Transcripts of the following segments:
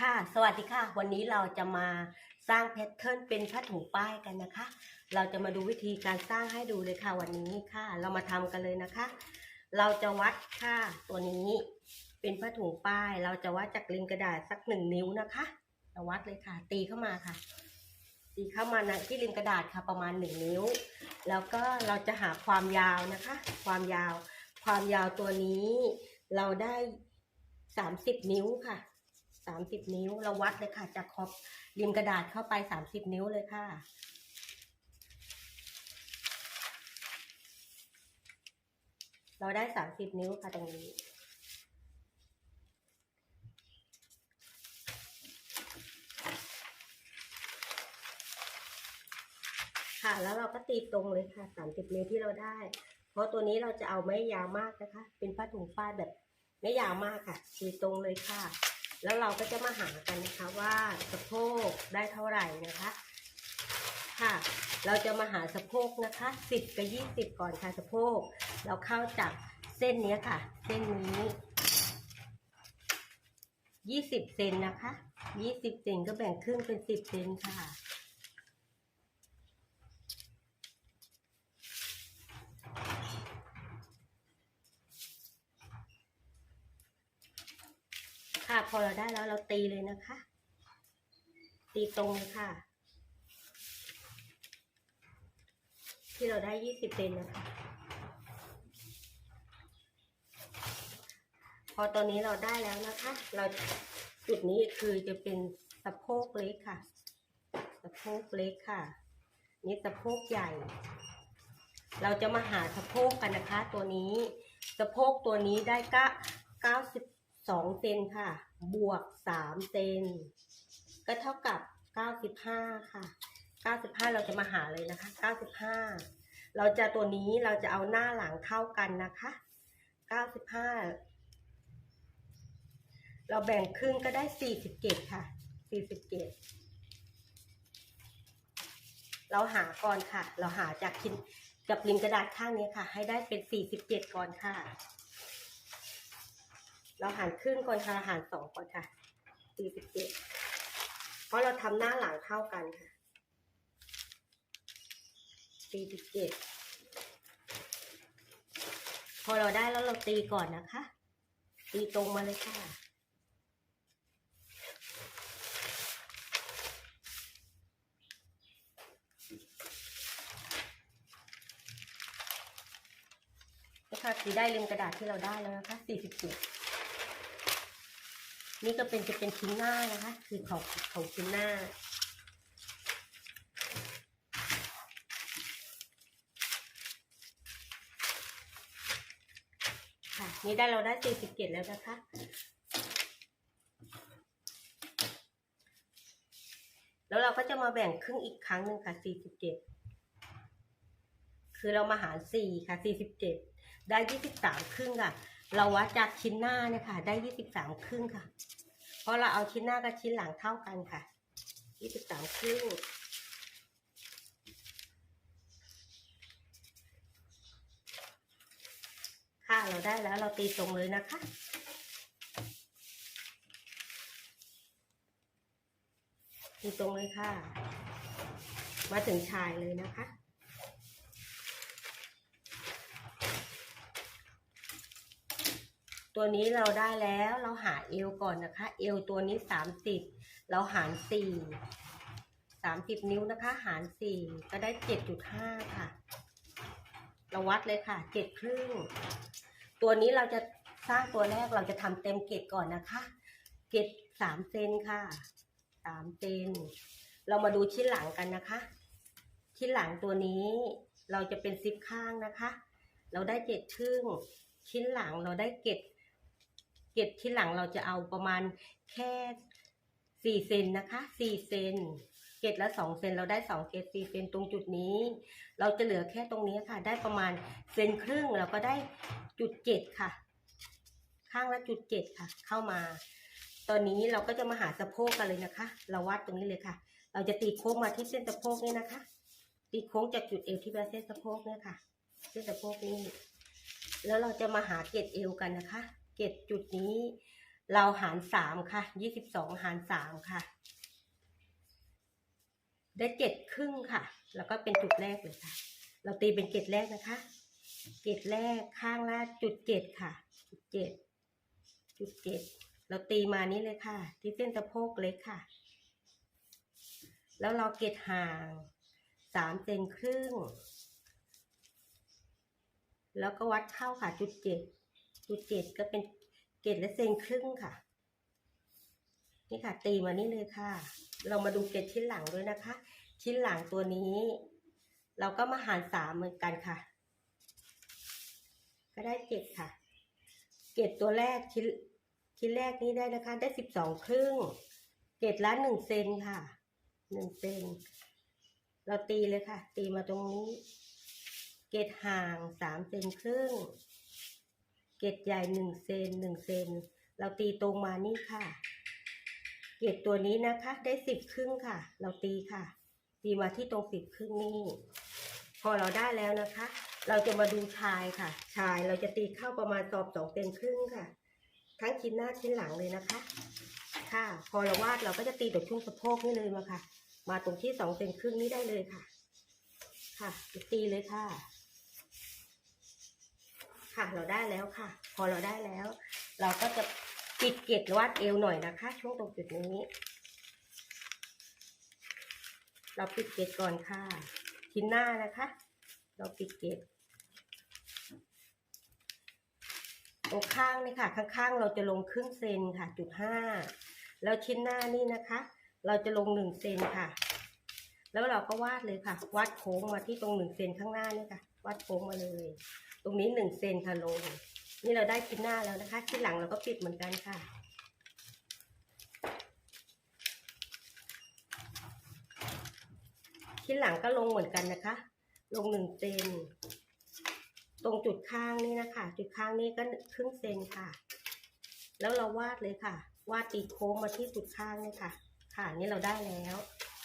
ค่ะ สวัสดีค่ะ วันนี้เราจะมาสร้างแพทเทิร์นเป็นผ้าถุงป้ายกันนะคะ เราจะมาดูวิธีการสร้างให้ดูเลยค่ะวันนี้ค่ะ เรามาทำกันเลยนะคะ เราจะวัดค่าตัวนี้เป็นผ้าถุงป้าย เราจะวัดจากริมกระดาษสักหนึ่งนิ้วนะคะเราวัดเลยค่ะ ตีเข้ามาค่ะ ตีเข้ามานะที่ริมกระดาษค่ะประมาณหนึ่งนิ้ว แล้วก็เราจะหาความยาวนะคะ ความยาว ความยาวตัวนี้เราได้สามสิบนิ้วค่ะ สามสิบนิ้ว เราวัดเลยค่ะ จากขอบริมกระดาษเข้าไปสามสิบนิ้วเลยค่ะ เราได้สามสิบนิ้วค่ะตรงนี้ค่ะแล้วเราก็ตีตรงเลยค่ะสามสิบนิ้วที่เราได้ เพราะตัวนี้เราจะเอาไม่ยาวมากนะคะ เป็นผ้าถุงป้ายแบบไม่ยาวมากค่ะ ตีตรงเลยค่ะ แล้วเราก็จะมาหากันนะคะว่าสะโพกได้เท่าไหร่นะคะ ค่ะ เราจะมาหาสะโพกนะคะสิบกับยี่สิบก่อนค่ะสะโพก เราเข้าจากเส้นนี้ค่ะ เส้นนี้ยี่สิบเซนนะคะยี่สิบเซนก็แบ่งครึ่งเป็นสิบเซนค่ะ ค่ะ พอ เราได้แล้วเราตีเลยนะคะ ตีตรงเลยค่ะ ที่เราได้ยี่สิบเซนนะคะ พอตอนนี้เราได้แล้วนะคะ เราจุดนี้คือจะเป็นสะโพกเล็กค่ะ สะโพกเล็กค่ะ นี่สะโพกใหญ่ เราจะมาหาสะโพกกันนะคะ ตัวนี้ สะโพกตัวนี้ได้ก้าเก้าสิบสองเซนค่ะ บวกสามเซนก็เท่ากับเก้าสิบห้าค่ะเก้าสิบห้าเราจะมาหาเลยนะคะเก้าสิบห้าเราจะตัวนี้เราจะเอาหน้าหลังเท่ากันนะคะเก้าสิบห้าเราแบ่งครึ่งก็ได้สี่สิบเกตค่ะสี่สิบเกตเราหาก่อนค่ะ เราหาจากชิ้นกับริมกระดาษข้างนี้ค่ะ ให้ได้เป็นสี่สิบเจ็ดก่อนค่ะ เราหารครึ่งก่อนค่ะหารสองก่อนค่ะสี่สิบเจ็ดเพราะเราทำหน้าหลังเท่ากันค่ะสี่สิบเจ็ดพอเราได้แล้วเราตีก่อนนะคะ ตีตรงมาเลยค่ะนะคะตีได้ริมกระดาษที่เราได้แล้วนะคะ47 นี่ก็เป็นจะเป็นชิ้นหน้านะคะ คือของของชิ้นหน้า ค่ะ นี่ได้เราได้47แล้วนะคะแล้วเราก็จะมาแบ่งครึ่งอีกครั้งหนึ่งค่ะ 47 คือเรามาหาร 4 ค่ะ 47 ได้ยี่สิบสามครึ่งค่ะ เราวัดจากชิ้นหน้าเนี่ยค่ะ ได้ยี่สิบสามครึ่งค่ะ เพราะเราเอาชิ้นหน้ากับชิ้นหลังเท่ากันค่ะยี่สิบสามครึ่งค่ะเราได้แล้วเราตีตรงเลยนะคะตีตรงเลยค่ะ มาถึงชายเลยนะคะ ตัวนี้เราได้แล้วเราหาเอวก่อนนะคะ เอวตัวนี้สามสิบเราหารสี่สามสิบนิ้วนะคะ หารสี่ก็ได้เจ็ดจุดห้าค่ะ เราวัดเลยค่ะเจ็ดครึ่ง ตัวนี้เราจะสร้างตัวแรกเราจะทำเต็มเกตก่อนนะคะเกตสามเซนค่ะสามเซนเรามาดูชิ้นหลังกันนะคะ ชิ้นหลังตัวนี้เราจะเป็นซิปข้างนะคะ เราได้เจ็ดครึ่ง ชิ้นหลังเราได้เก็บ เก็บชิ้นหลังเราจะเอาประมาณแค่สี่เซนนะคะสี่เซนเกตละสองเซนเราได้สองเกตสี่เซนตรงจุดนี้ เราจะเหลือแค่ตรงนี้ค่ะ ได้ประมาณเซนครึ่งเราก็ได้จุดเจ็ดค่ะ ข้างละจุดเจ็ดค่ะ เข้ามา ตอนนี้เราก็จะมาหาสะโพกกันเลยนะคะ เราวัดตรงนี้เลยค่ะ เราจะตีโค้งมาที่เส้นสะโพกนี่นะคะ ตีโค้งจากจุดเอวที่เป็นเส้นสะโพกเนี่ยค่ะ เส้นสะโพกนี่แล้วเราจะมาหาเกตเอวกันนะคะ เกตจุดนี้ เราหารสามค่ะยี่สิบสองหารสามค่ะ ได้เจ็ดครึ่งค่ะ แล้วก็เป็นจุดแรกเลยค่ะ เราตีเป็นเกตแรกนะคะเกตแรกข้างละจุดเจ็ดค่ะจุดเจ็ดจุดเจ็ดเราตีมานี้เลยค่ะ ที่เส้นสะโพกเล็กค่ะ แล้วเราเกตห่างสามเซนครึ่ง แล้วก็วัดเข้าค่ะจุดเจ็ด จุดเจ็ดก็เป็นเกตและเซนครึ่งค่ะ นี่ค่ะ ตีมานี่เลยค่ะ เรามาดูเกตชิ้นหลังด้วยนะคะ ชิ้นหลังตัวนี้ เราก็มาหารสามเหมือนกันค่ะ ก็ได้เจ็ดค่ะ เกตตัวแรกชิ้นชิ้นแรกนี้ได้นะคะ ได้สิบสองครึ่ง เกตละหนึ่งเซนค่ะหนึ่งเซนเราตีเลยค่ะ ตีมาตรงนี้ เกตห่างสามเซนครึ่ง เกตใหญ่หนึ่งเซนหนึ่งเซน เราตีตรงมานี่ค่ะ เกตตัวนี้นะคะ ได้สิบครึ่งค่ะ เราตีค่ะ ตีมาที่ตรงสิบครึ่งนี่ พอเราได้แล้วนะคะ เราจะมาดูชายค่ะ ชายเราจะตีเข้าประมาณสอบสองเซนครึ่งค่ะ ทั้งชิ้นหน้าชิ้นหลังเลยนะคะ ค่ะ พอเราวาดเราก็จะตีตรงช่วงสะโพกนี่เลยมาค่ะ มาตรงที่สองเซนครึ่งนี้ได้เลยค่ะ ค่ะตีเลยค่ะ ค่ะ เราได้แล้วค่ะ พอเราได้แล้ว เราก็จะปิดเกล็ดวาดเอวหน่อยนะคะ ช่วงตรงจุดนี้ เราปิดเกล็ดก่อนค่ะ ชิ้นหน้านะคะ เราปิดเกล็ดตรงข้างนี่ค่ะ ข้างๆ เราจะลงครึ่งเซนค่ะ จุดห้าแล้วชิ้นหน้านี่นะคะ เราจะลงหนึ่งเซนค่ะ แล้วเราก็วาดเลยค่ะ วาดโค้งมาที่ตรงหนึ่งเซนข้างหน้านี่ค่ะ วาดโค้งมาเลย ตรงนี้หนึ่งเซนค่ะลง นี่เราได้ชิ้นหน้าแล้วนะคะชิ้นหลังเราก็ปิดเหมือนกันค่ะ ชิ้นหลังก็ลงเหมือนกันนะคะ ลงหนึ่งเซนตรงจุดข้างนี่นะคะ จุดข้างนี้ก็ครึ่งเซนค่ะ แล้วเราวาดเลยค่ะ วาดตีโค้งมาที่จุดข้างนี่ค่ะ ค่ะนี่เราได้แล้ว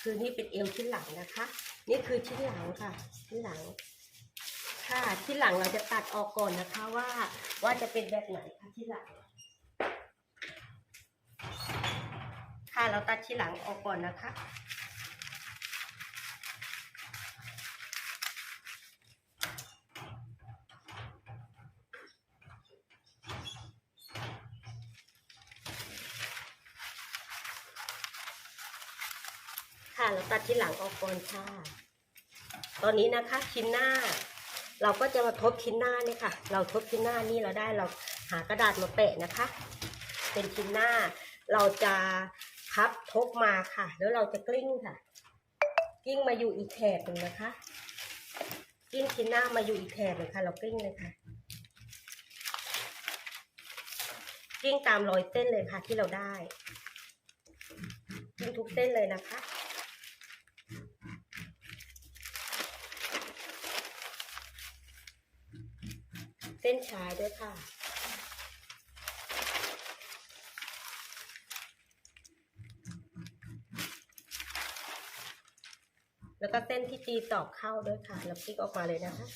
คือนี่เป็นเอวชิ้นหลังนะคะ นี่คือชิ้นหลังค่ะ ชิ้นหลัง ค่ะชิ้นหลังเราจะตัดออกก่อนนะคะว่าว่าจะเป็นแบบไหนคะชิ้นหลัง ค่ะเราตัดชิ้นหลังออกก่อนนะคะค่ะเราตัดชิ้นหลังออกก่อนค่ะ ตอนนี้นะคะชิ้นหน้า เราก็จะมาทบชิ้นหน้าเนี่ยค่ะ เราทบชิ้นหน้านี่เราได้เราหากระดาษมาแปะนะคะ เป็นชิ้นหน้า เราจะพับทบมาค่ะ แล้วเราจะกลิ้งค่ะ กลิ้งมาอยู่อีกแถบหนึ่งนะคะ กลิ้งชิ้นหน้ามาอยู่อีกแถบหนึ่งค่ะ เรากลิ้งเลยค่ะ กลิ้งตามรอยเส้นเลยค่ะที่เราได้ กลิ้งทุกเส้นเลยนะคะ ส้นชายด้วยค่ะ แล้วก็เส้นที่ตีตอกเข้าด้วยค่ะ แล้วพลิกออกมาเลยนะคะ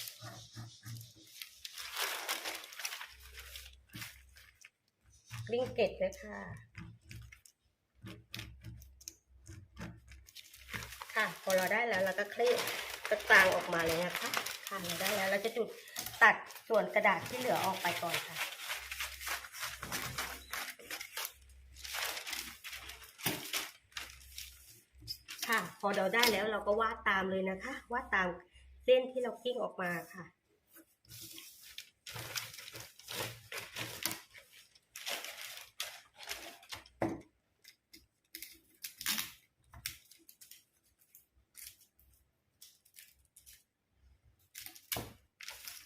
ลิงเกล็ดเลยค่ะ ค่ะ พอเราได้แล้วเราก็คลี่กระตางออกมาเลยนะคะ ค่ะเราได้แล้วเราจะจุด ตัดส่วนกระดาษที่เหลือออกไปก่อนค่ะ ค่ะ พอเราได้แล้วเราก็วาดตามเลยนะคะ วาดตามเส้นที่เรากิ้งออกมาค่ะ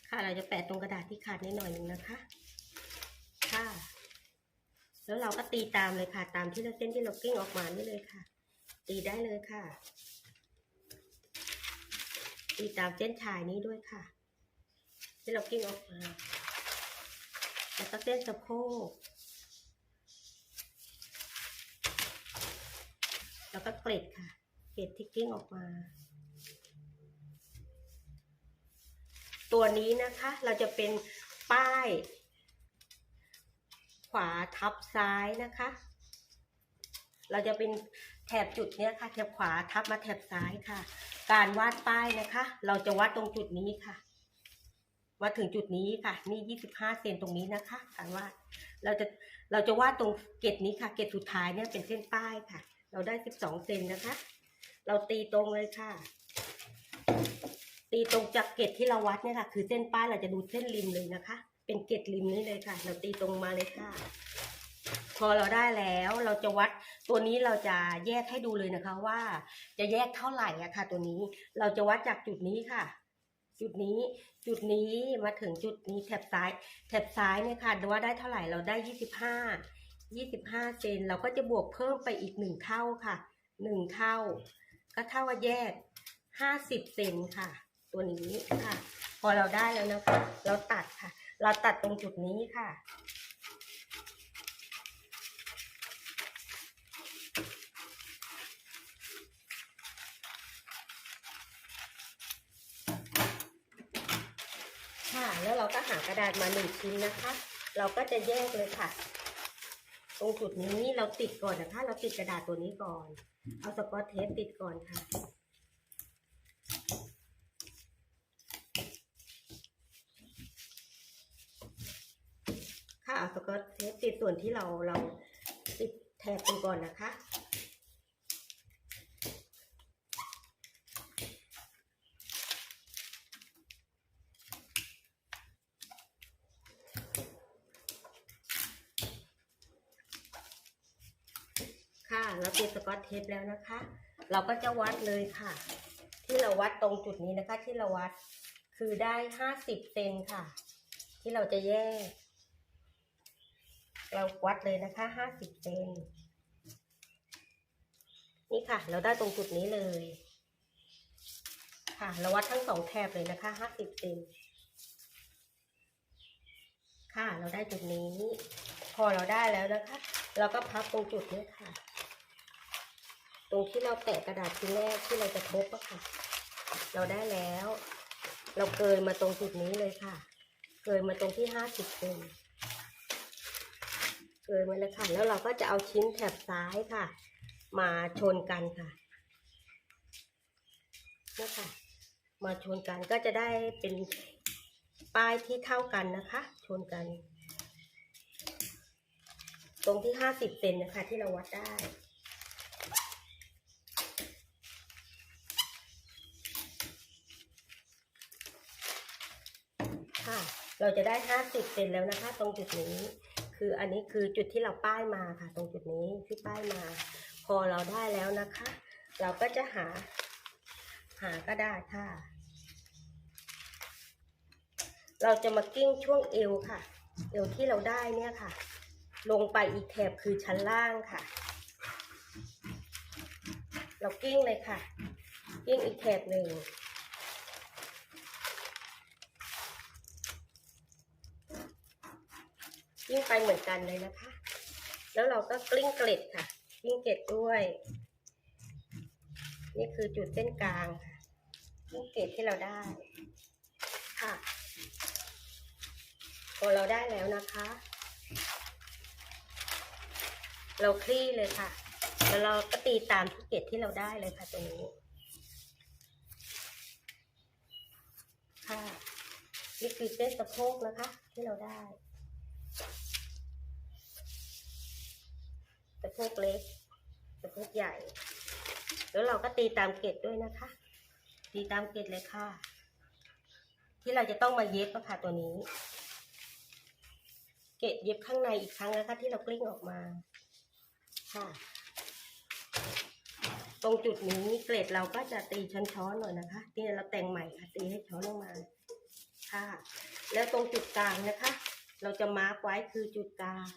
ค่ะ เราจะแปะตรงกระดาษที่ขาดนิดหน่อยหนึงนะคะ ค่ะ แล้วเราก็ตีตามเลยค่ะ ตามที่เราเส้นที่เรากิ้งออกมานี่เลยค่ะ ตีได้เลยค่ะ ตีตามเส้นชายนี้ด้วยค่ะ ที่เรากิ้งออกมา แล้วก็เส้นสะโพก แล้วก็เกล็ดค่ะ เกล็ดที่กิ้งออกมา ตัวนี้นะคะเราจะเป็นป้าย ขวาทับซ้ายนะคะ เราจะเป็นแถบจุดเนี้ยค่ะ แถบขวาทับมาแถบซ้ายค่ะ การวาดป้ายนะคะ เราจะวัดตรงจุดนี้ค่ะมาถึงจุดนี้ค่ะ นี่ 25 เซนตรงนี้นะคะ การวาด เราจะ เราจะวาดตรงเกตนี้ค่ะ เกตสุดท้ายเนี่ยเป็นเส้นป้ายค่ะ เราได้ 12 เซนนะคะ เราตีตรงเลยค่ะ ตีตรงจากเกตที่เราวัดเนี่ยค่ะ คือเส้นป้ายเราจะดูเส้นริมเลยนะคะ เป็นเกตริมนี้เลยค่ะ เราตีตรงมาเลยค่ะ พอเราได้แล้วเราจะวัดตัวนี้เราจะแยกให้ดูเลยนะคะ ว่าจะแยกเท่าไหร่อะค่ะ ตัวนี้เราจะวัดจากจุดนี้ค่ะ จุดนี้จุดนี้มาถึงจุดนี้แถบซ้าย แถบซ้ายเนี่ยค่ะว่าได้เท่าไหร่เราได้ยี่สิบห้ายี่สิบห้าเซนเราก็จะบวกเพิ่มไปอีกหนึ่งเท่าค่ะหนึ่งเท่า ก็เท่ากับแยกห้าสิบเซนค่ะ ตัวนี้ค่ะ พอเราได้แล้วนะคะ เราตัดค่ะ เราตัดตรงจุดนี้ค่ะ ค่ะ แล้วเราก็หากระดาษมาหนึ่งชิ้นนะคะ เราก็จะแยกเลยค่ะ ตรงจุดนี้เราติดก่อนนะคะ เราติดกระดาษตัวนี้ก่อน เอาสกอตเทปติดก่อนค่ะ ค่ะเอา สกอตเทปติดส่วนที่เราเราติดแถบไปก่อนนะคะค่ะเราติดสกอตเทปแล้วนะคะ เราก็จะวัดเลยค่ะ ที่เราวัดตรงจุดนี้นะคะ ที่เราวัดคือได้ห้าสิบเซนค่ะ ที่เราจะแยก เราวัดเลยนะคะห้าสิบเซนนี่ค่ะ เราได้ตรงจุดนี้เลย ค่ะ เราวัดทั้งสองแถบเลยนะคะห้าสิบเซนค่ะ เราได้จุดนี้ พอเราได้แล้วนะคะ เราก็พับตรงจุดนี้ค่ะ ตรงที่เราแตะกระดาษชิ้นแรกที่เราจะทบอะค่ะ เราได้แล้ว เราเกินมาตรงจุดนี้เลยค่ะ เกินมาตรงที่ห้าสิบเซน เกินมาเลยค่ะ แล้วเราก็จะเอาชิ้นแถบซ้ายค่ะ มาชนกันค่ะนี่ค่ะ มาชนกันก็จะได้เป็นป้ายที่เท่ากันนะคะ ชนกัน ตรงที่ห้าสิบเซนนะคะ ที่เราวัดได้ค่ะ เราจะได้ห้าสิบเซนแล้วนะคะ ตรงจุดนี้ คืออันนี้คือจุดที่เราป้ายมาค่ะ ตรงจุดนี้ที่ป้ายมา พอเราได้แล้วนะคะ เราก็จะหา หากระดาษค่ะ เราจะมากิ้งช่วงเอวค่ะ เอวที่เราได้เนี่ยค่ะ ลงไปอีกแถบคือชั้นล่างค่ะ เรากิ้งเลยค่ะ กิ้งอีกแถบหนึ่ง กิ้งไปเหมือนกันเลยนะคะ แล้วเราก็กลิ้งเกล็ดค่ะ กลิ้งเกล็ดด้วย นี่คือจุดเส้นกลางค่ะกลิ้งเกล็ดที่เราได้ค่ะ พอเราได้แล้วนะคะ เราคลี่เลยค่ะ แล้วเราก็ตีตามที่เกตที่เราได้เลยค่ะตรงนี้ค่ะนี่คือเส้นสะโพกนะคะที่เราได้ สะโพกเล็กสะโพกใหญ่ แล้วเราก็ตีตามเกตด้วยนะคะ ตีตามเกตเลยค่ะ ที่เราจะต้องมาเย็บะค่ะตัวนี้ เกตเย็บข้างในอีกครั้งนะคะ ที่เรากลิ้งออกมาค่ะ ตรงจุดนี้เกรดเราก็จะตีช้อนๆหน่อยนะคะนี่เราแต่งใหม่ค่ะ ตีให้ช้อนลงมาค่ะ แล้วตรงจุดกลางนะคะ เราจะมาร์กไว้คือจุดกลาง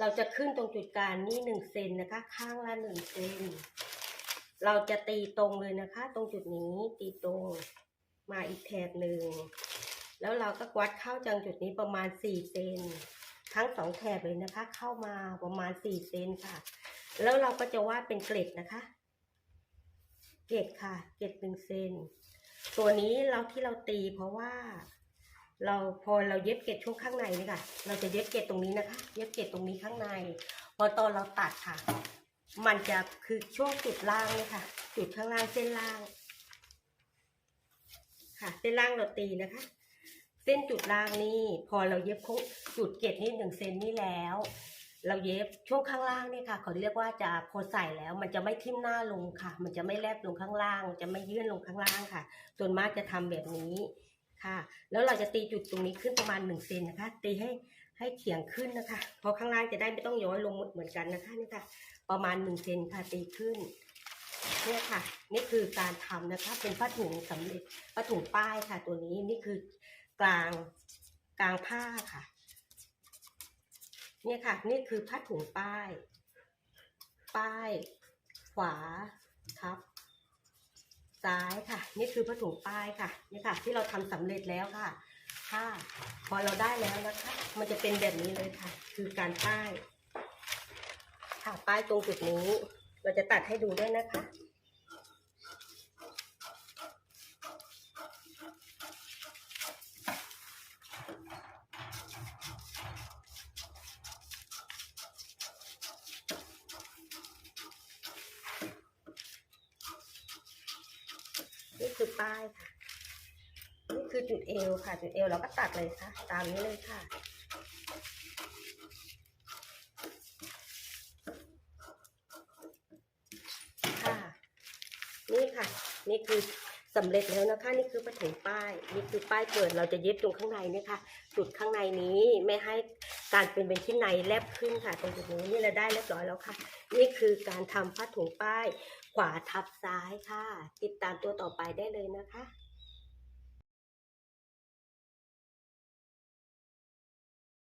เราจะขึ้นตรงจุดกลางนี่หนึ่งเซนนะคะ ข้างละหนึ่งเซนเราจะตีตรงเลยนะคะ ตรงจุดนี้ตีตรงมาอีกแถบหนึ่งแล้วเราก็วัดเข้าจังจุดนี้ประมาณสี่เซนทั้งสองแถบเลยนะคะ เข้ามาประมาณสี่เซนค่ะ แล้วเราก็จะวาดเป็นเกล็ดนะคะ เกล็ดค่ะ เกล็ดหนึ่งเซนตัวนี้เราที่เราตีเพราะว่า เราพอเราเย็บเกล็ดช่วงข้างในนี่ค่ะ เราจะเย็บเกล็ดตรงนี้นะคะ เย็บเกล็ดตรงนี้ข้างใน พอตอนเราตัดค่ะ มันจะคือช่วงจุดล่างเนี่ยค่ะ จุดข้างล่างเส้นล่าง ค่ะ เส้นล่างเราตีนะคะ เส้นจุดล่างนี่พอเราเย็บโค้งจุดเกล็ดนี่หนึ่งเซนนี่แล้ว เราเย็บช่วงข้างล่างเนี่ยค่ะเขาเรียกว่าจะพอใส่แล้ว มันจะไม่ทิ่มหน้าลงค่ะ มันจะไม่แลบลงข้างล่าง จะไม่ยื่นลงข้างล่างค่ะ ส่วนมากจะทำแบบนี้ ค่ะ แล้วเราจะตีจุดตรงนี้ขึ้นประมาณหนึ่งเซนนะคะ ตีให้ให้เฉียงขึ้นนะคะ เพราะข้างล่างจะได้ไม่ต้องย้อยลงเหมือนกันนะคะนี่ค่ะ ประมาณหนึ่งเซนค่ะตีขึ้นเนี่ยค่ะ นี่คือการทำนะคะ เป็นผ้าถุงสำเร็จผ้าถุงป้ายค่ะ ตัวนี้นี่คือกลางกลางผ้าค่ะ เนี่ยค่ะ นี่คือผ้าถุงป้าย ป้าย ขวาทับ ซ้ายค่ะ นี่คือผ้าถุงป้ายค่ะนี่ค่ะ ที่เราทำสำเร็จแล้วค่ะค่ะพอเราได้แล้วนะคะ มันจะเป็นแบบนี้เลยค่ะ คือการป้าย ค่ะป้ายตรงจุดนี้ เราจะตัดให้ดูด้วยนะคะ ป้ายค่ะนี่คือจุดเอวค่ะ จุดเอวเราก็ตัดเลยค่ะ ตามนี้เลยค่ะ ค่ะ นี่ค่ะ นี่คือสำเร็จแล้วนะคะ นี่คือผ้าถุงป้าย นี่คือป้ายเปิดเราจะเย็บตรงข้างในเนี่ยค่ะ จุดข้างในนี้ไม่ให้การเป็นเป็นที่ในแลบขึ้นค่ะ ตรงจุดนี้นี่เราได้เรียบร้อยแล้วค่ะ นี่คือการทำผ้าถุงป้าย ขวาทับซ้ายค่ะ ติดตามตัวต่อไปได้เลยนะคะ